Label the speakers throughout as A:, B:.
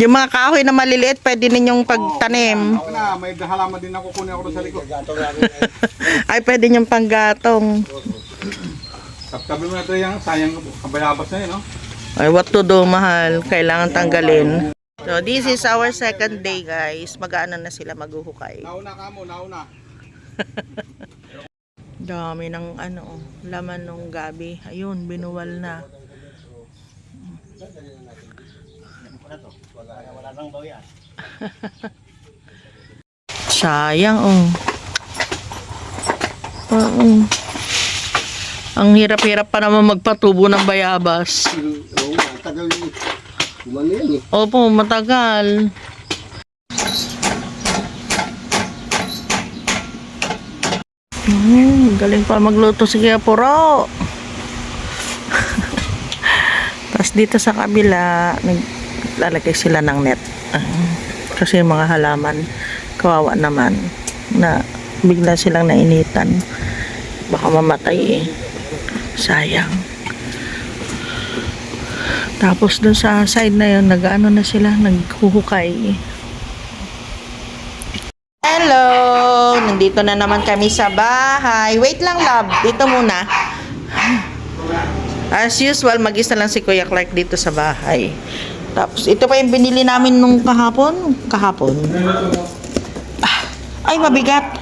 A: Yung mga kahoy na maliliit, pwede ninyong pagtanim.
B: Ako na, may halaman din ako kunin ako sa likod.
A: Ay, pwede ninyong panggatong.
B: Tabi mo na ito yung sayang kabayabas na yun, no?
A: Ay, what to do, mahal. Kailangan tanggalin. So, this is our second day, guys. Mag-ano na sila maghuhukay.
B: Nauna ka mo, nauna.
A: Dami ng ano, laman ng gabi. Ayun, binuwal na. Sayang, oh. Oo. Ang hirap-hirap pa naman magpatubo ng bayabas.
C: Oo, tagal umano yan eh.
A: Opo, matagal. Hmm, galing pa magluto si Kuya Puro. Tapos dito sa kabila, naglalagay sila ng net. Kasi yung mga halaman, kawawa naman, na bigla silang nainitan. Baka mamatay eh. Sayang. Tapos dun sa side na yun, nag-ano na sila, naghuhukay. Hello! Nandito na naman kami sa bahay. Wait lang, love. Dito muna. As usual, mag-isa lang si Kuya Clark dito sa bahay. Tapos, ito pa yung binili namin nung kahapon. Kahapon. Ah, ay, mabigat.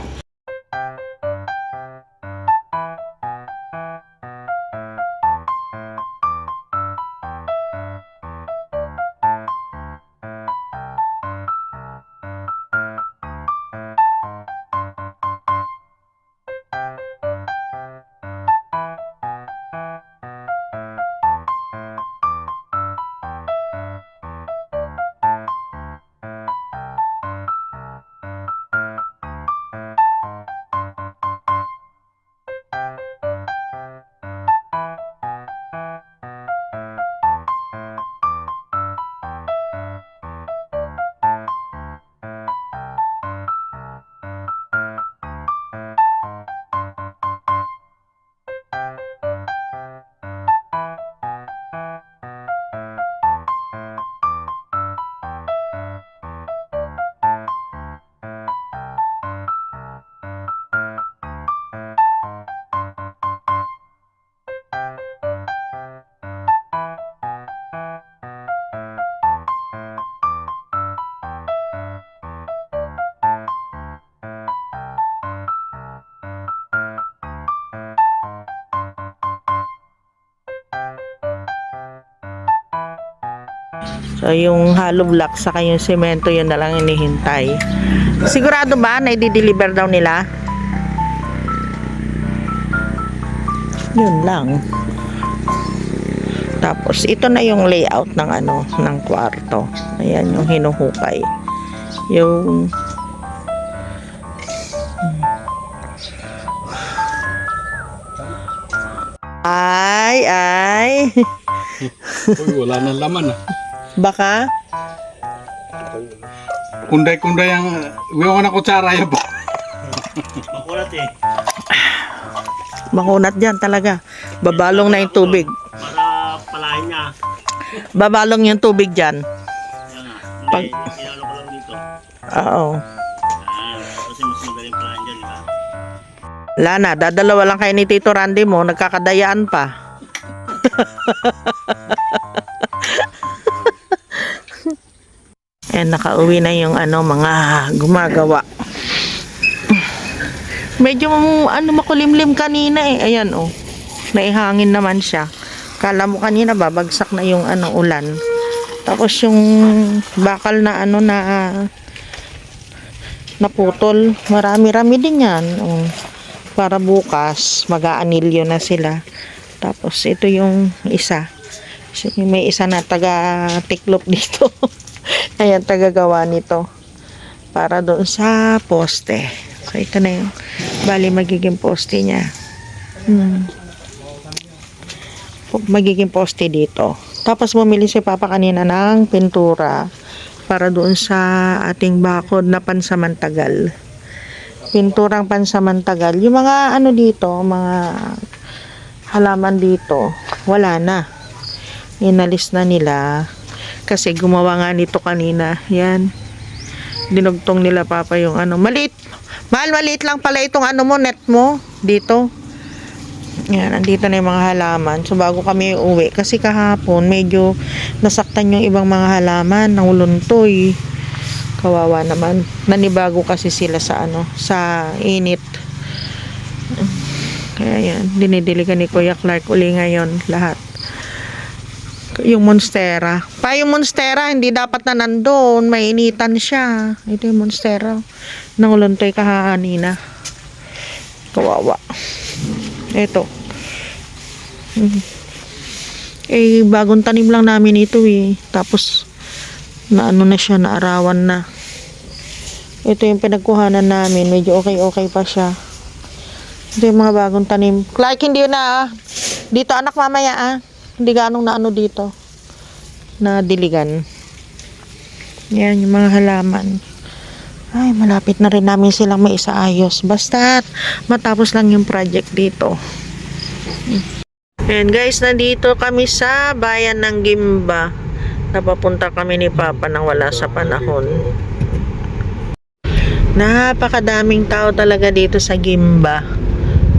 A: So, yung hollow block sa yung semento, yun na lang inihintay. Sigurado ba na i-deliver daw nila? Yun lang. Tapos, ito na yung layout ng ano, ng kwarto. Ayan, yung hinuhukay. Yung Ay, ay.
B: Uy, wala nang laman ah.
A: Baka
B: Kunday-kunday ang... Ko na kutsara yun ba?
D: Makulat eh.
A: makunat dyan talaga. Babalong na yung tubig.
D: Para palahin niya.
A: Babalong yung tubig dyan.
D: Yan nga.
A: Pag-.
D: Inalo ko lang dito.
A: Oo.
D: Yan. Kasi mas magaling palahin dyan, di ba?
A: Lana, dadalawa lang kayo ni Tito Randy mo, nagkakadayaan pa. And nakauwi na yung ano, mga gumagawa. Medyo ano makulimlim kanina eh. Ayan oh. Naihangin naman siya. Kala mo kanina babagsak na yung ano ulan. Tapos yung bakal na ano na naputol. Marami-rami din yan. Oh para bukas mag-aanilyo na sila. Tapos ito yung isa. May isa na taga tiklop dito. Ayan, tagagawa nito. Para doon sa poste. So ito na yung bali magiging poste niya. Hmm. Magiging poste dito. Tapos bumili si Papa kanina ng pintura para doon sa ating bakod na pansamantagal pinturang pansamantagal. Yung mga ano dito, mga halaman dito, wala na. Inalis na nila. Kasi gumawa nga nito kanina. Yan. Dinugtong nila papa yung ano. Maliit. Mahal, maliit lang pala itong ano mo, net mo. Dito. Yan, andito na yung mga halaman. So, bago kami uwi, kasi kahapon, medyo nasaktan yung ibang mga halaman, nanguluntoy. Kawawa naman. Nanibago kasi sila sa ano, sa init. Kaya yan, dinidiligan ni Kuya Clark uli ngayon, lahat. Yung Monstera. Pa yung Monstera, hindi dapat na nandun. Mainitan siya. Ito yung Monstera. Nanguluntoy kahanina. Kawawa. Ito. Mhm. Eh, bagong tanim lang namin ito eh. Tapos, na ano na siya, naarawan na. Ito yung pinagkuhanan namin. Medyo okay-okay pa siya. Ito yung mga bagong tanim. Clark, hindi na ah. Dito anak mamaya ah. Hindi ganong na ano dito. Na diligan. Yan, yung mga halaman. Ay, malapit na rin namin silang may isaayos. Basta matapos lang yung project dito. And guys, nandito kami sa bayan ng Gimba. Napapunta kami ni Papa nang wala sa panahon. Napakadaming tao talaga dito sa Gimba.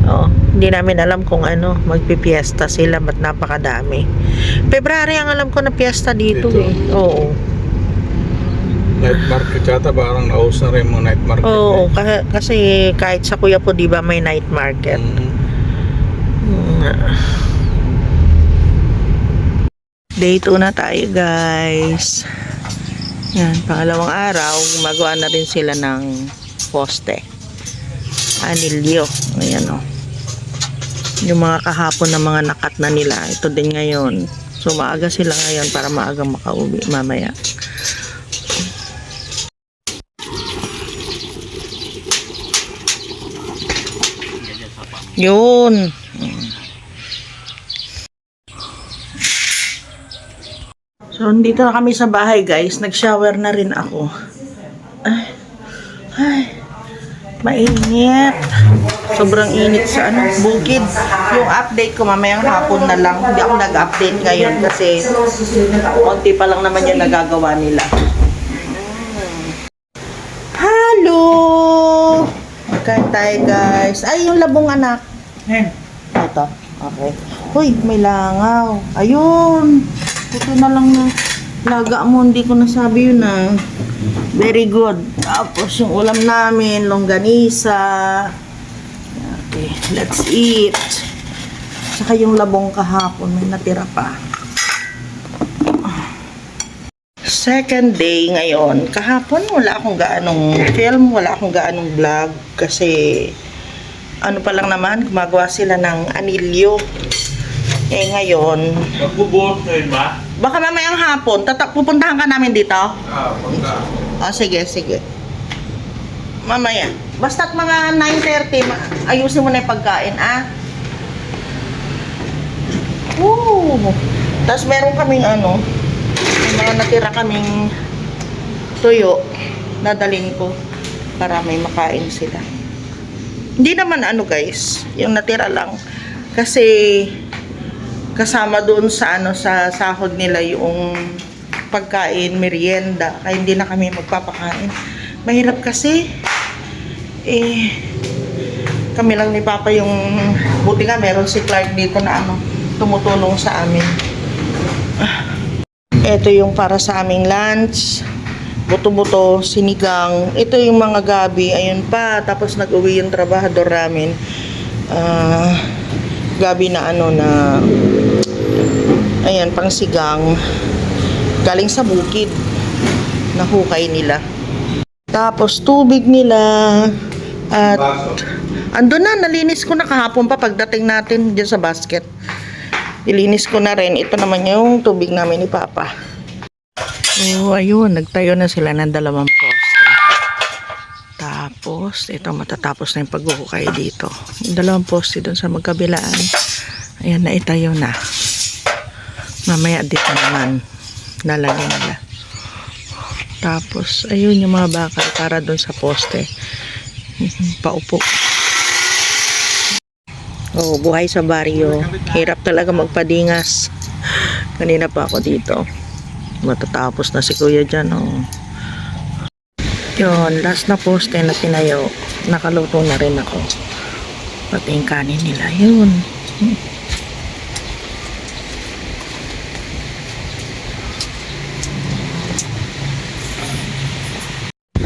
A: Oh, hindi namin alam kung ano, magpipiesta sila, ba't napakadami. February ang alam ko na piyesta dito,
B: Dito?
A: eh. Oo.
B: Night market yata, parang naus na rin mo night market.
A: Oo, kasi, kasi kahit sa kuya po, di ba may night market.
B: Mm.
A: Mm. Day 2 na tayo guys. Yan, pangalawang araw, gumagawa na rin sila ng poste. Anilyo. Ayan o. Yung mga kahapon na mga nakat na nila, ito din ngayon. So maaga sila ngayon para maaga makauwi mamaya. Yun. So, dito na kami sa bahay, guys. Nag-shower na rin ako. Ay, ay, mainit. Sobrang init sa ano, bukid. Yung update ko mamayang hapon na lang. Hindi ako nag-update ngayon kasi konti pa lang naman yung nagagawa nila. Hello! Kain tayo, guys. Ay, yung labong anak. Ito. Okay. Uy, may langaw. Ayun. Ito na lang na laga mo. Hindi ko nasabi yun ah. Very good. Tapos yung ulam namin, longganisa. Okay, let's eat. Saka yung labong kahapon, may natira pa. Second day ngayon. Kahapon wala akong gaanong film, wala akong gaanong vlog kasi ano pa lang naman, gumagawa sila ng anilyo. Eh ngayon,
D: Magbubuhos na yun ba?
A: baka mamayang hapon, tata pupuntahan ka namin dito?
B: Ah, pagka.
A: Oh, sige, sige. Mamaya. Basta't mga 9.30, ma- ayusin mo na yung pagkain, ah. Woo! Tapos meron kaming ano, may mga natira kaming tuyo. Dadalhin ko para may makain sila. Hindi naman ano guys, yung natira lang. Kasi kasama doon sa ano sa sahod nila yung pagkain, merienda, kaya hindi na kami magpapakain. Mahirap kasi eh kami lang ni Papa yung buti nga meron si Clark dito na ano tumutulong sa amin. Ito yung para sa aming lunch. Buto-buto, sinigang. Ito yung mga gabi. Ayun pa. Tapos nag-uwi yung trabahador namin. Ah, gabi na ano na ayan, pang sigang. Galing sa bukid. Nahukay nila. Tapos tubig nila. At. Ando na, nalinis ko na kahapon pa pagdating natin dyan sa basket. Ilinis ko na rin. Ito naman yung tubig namin ni Papa. Oh, ayun. Nagtayo na sila ng dalawang poste. Tapos, ito matatapos na yung paghuhukay dito. Yung dalawang poste doon sa magkabilaan. Ayan, naitayo na. Mamaya dito naman. Lalagyan nila. Tapos, ayun yung mga bakal para doon sa poste. Paupo. Oh, buhay sa baryo. Hirap talaga magpadingas. Kanina pa ako dito. Matatapos na si kuya dyan, oh. Yun, last na poste na tinayo. Nakaluto na rin ako. Pati yung kanin nila. Yun.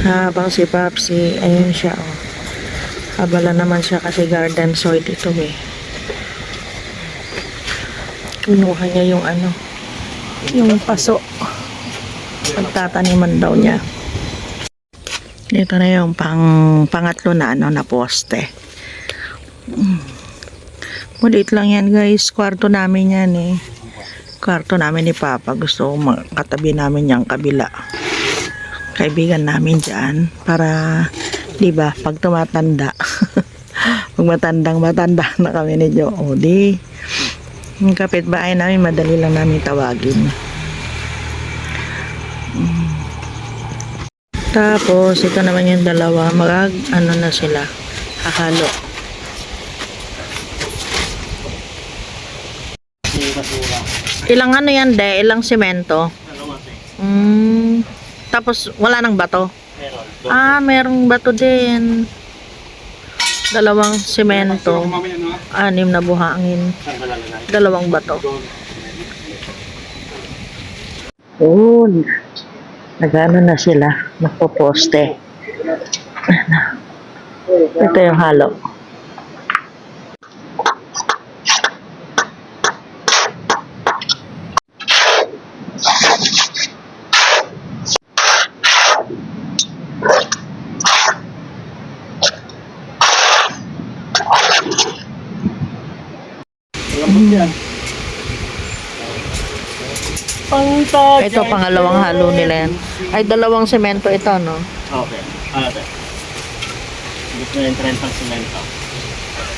A: Habang si Papsi, ayun siya, oh. Abala naman siya kasi garden soil ito, eh. Kinuha niya yung ano, yung paso. Pagtataniman daw niya. Dito na yung pang, pangatlo na ano na poste. Mm. Maliit lang yan guys. Kwarto namin yan eh. Kwarto namin ni Papa. Gusto ko makatabi namin yung kabila. Kaibigan namin dyan. Para, di ba, pag tumatanda. pag matandang matanda na kami ni Jo. O di, yung kapitbahay namin, madali lang namin tawagin. Tapos, ito naman yung dalawa. Mag, ano na sila, hahalo. Ilang ano yan, de? Ilang semento? Mm, tapos, wala nang bato? Ah, merong bato din. Dalawang semento. Anim na buhangin. Dalawang bato. Yun. Nagano na sila. Nagpo-poste. Ito yung halo. Ito pangalawang halo nila yan. Ay, dalawang semento ito, no?
D: Okay. Ano ba? Gusto na yung trend pang simento.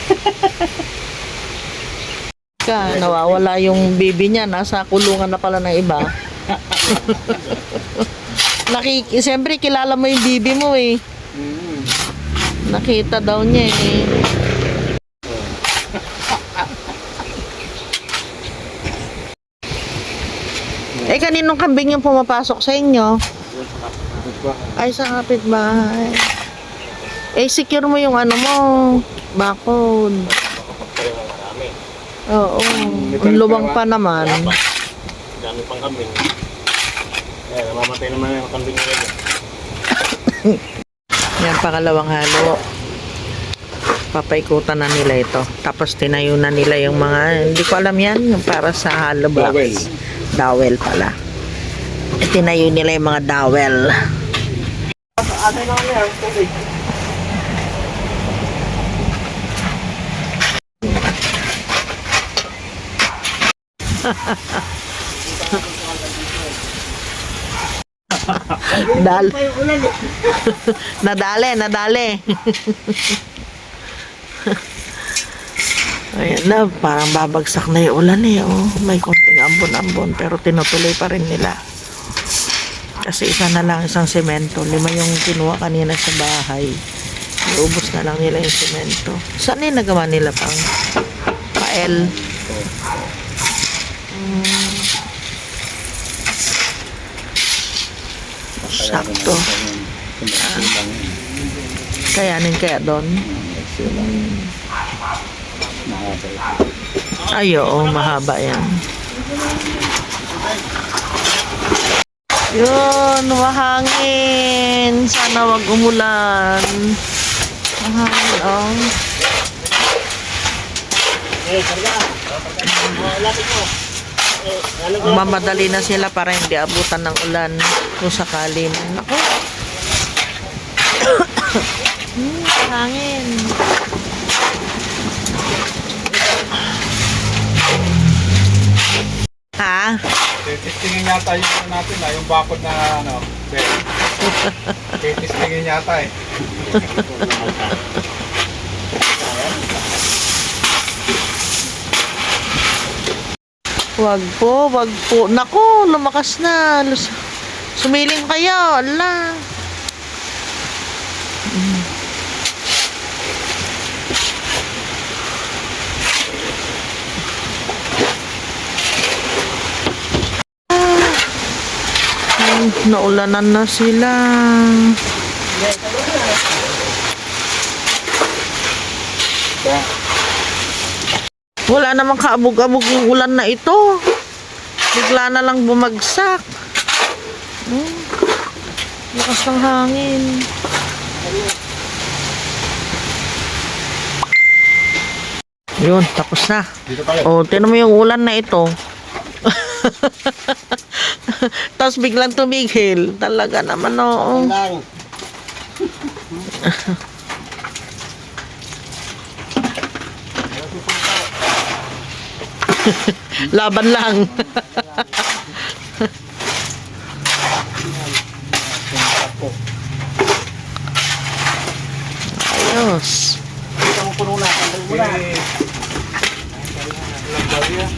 A: Ka, nawawala yung baby niya. Nasa kulungan na pala ng iba. Nakik Siyempre, kilala mo yung baby mo eh. Nakita daw niya eh. Eh, kaninong kambing yung pumapasok sa inyo? Ay, sa kapitbahay. Eh, secure mo yung ano mo. Bakod. Oo. Ang lubang pa naman.
D: Dami pang kambing. Eh, namamatay naman yung kambing nila.
A: Yan, pangalawang halo. Papaikutan na nila ito. Tapos tinayo na nila yung mga, hindi ko alam yan, yung para sa hollow blocks.
B: Dowel.
A: Pala. Tinayo nila yung mga dowel. Dal. nadale, nadale. Ayan na, parang babagsak na yung ulan eh. Oh. May konting ambon-ambon pero tinutuloy pa rin nila. Kasi isa na lang isang semento. Lima yung kinuha kanina sa bahay. Iubos na lang nila yung semento. Saan yung nagawa nila pang pael? Mm. Sakto. Kayanin kaya doon? Ay, oo, mahaba yan. Yun, mahangin. Sana wag umulan. Mahangin, oh. Mamadali na sila para hindi abutan ng ulan kung sakali man. Ako. hmm, hangin. Ha?
B: Titistingin yata yung ano natin ah, yung bakod na ano, bed. Titistingin yata eh.
A: Wag po, wag po. Naku, lumakas na. Sumiling kayo. Ala. Mm. Naulanan na sila. Wala namang kaabog-abog yung ulan na ito. Bigla na lang bumagsak. Hmm. Lakas ng hangin. Yun, tapos na. O, tinan mo yung ulan na ito. Tapos biglang tumigil. Talaga naman, oo.
C: Lang.
A: Laban lang. Ayos. Ayos.